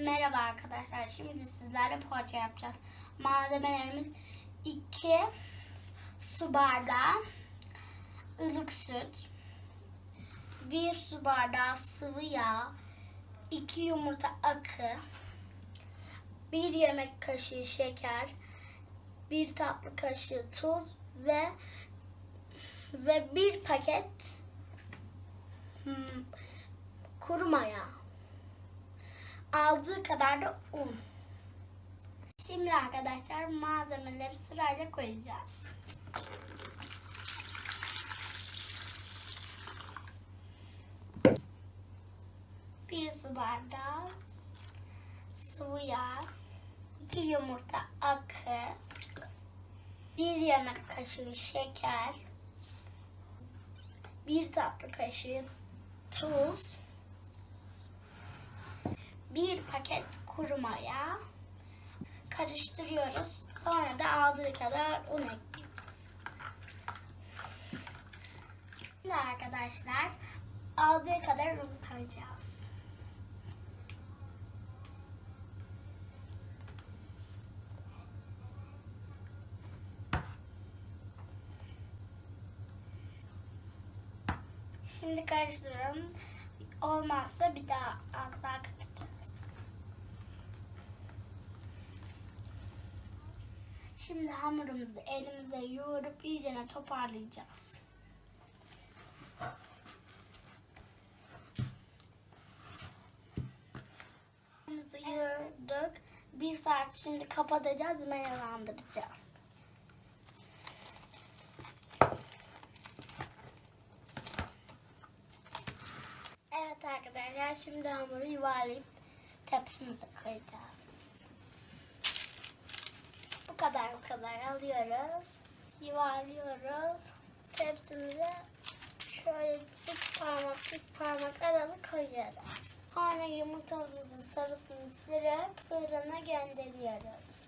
Merhaba arkadaşlar. Şimdi sizlerle poğaça yapacağız. Malzemelerimiz 2 su bardağı ılık süt, 1 su bardağı sıvı yağ, 2 yumurta akı, 1 yemek kaşığı şeker, 1 tatlı kaşığı tuz ve ve 1 paket hmm, kuru maya. Aldığı kadar da un. Şimdi arkadaşlar malzemeleri sırayla koyacağız. Bir su bardağı sıvı yağ, iki yumurta akı, bir yemek kaşığı şeker, bir tatlı kaşığı tuz, bir paket kuru maya karıştırıyoruz. Sonra da aldığı kadar un ekliyoruz. Şimdi arkadaşlar aldığı kadar un koyacağız. Şimdi karıştıralım. Olmazsa bir daha az daha. Şimdi hamurumuzu elimize yoğurup iyicene toparlayacağız. Hamurumuzu yoğurduk. Bir saat şimdi kapatacağız, mayalandıracağız. Evet arkadaşlar şimdi hamuru yuvarlayıp tepsimize koyacağız. Kadar bu kadar alıyoruz. Yuvarlıyoruz. Tepsimize şöyle bir parmak bir parmak aralı koyuyoruz. Sonra yumurtamızın sarısını sürüp fırına gönderiyoruz.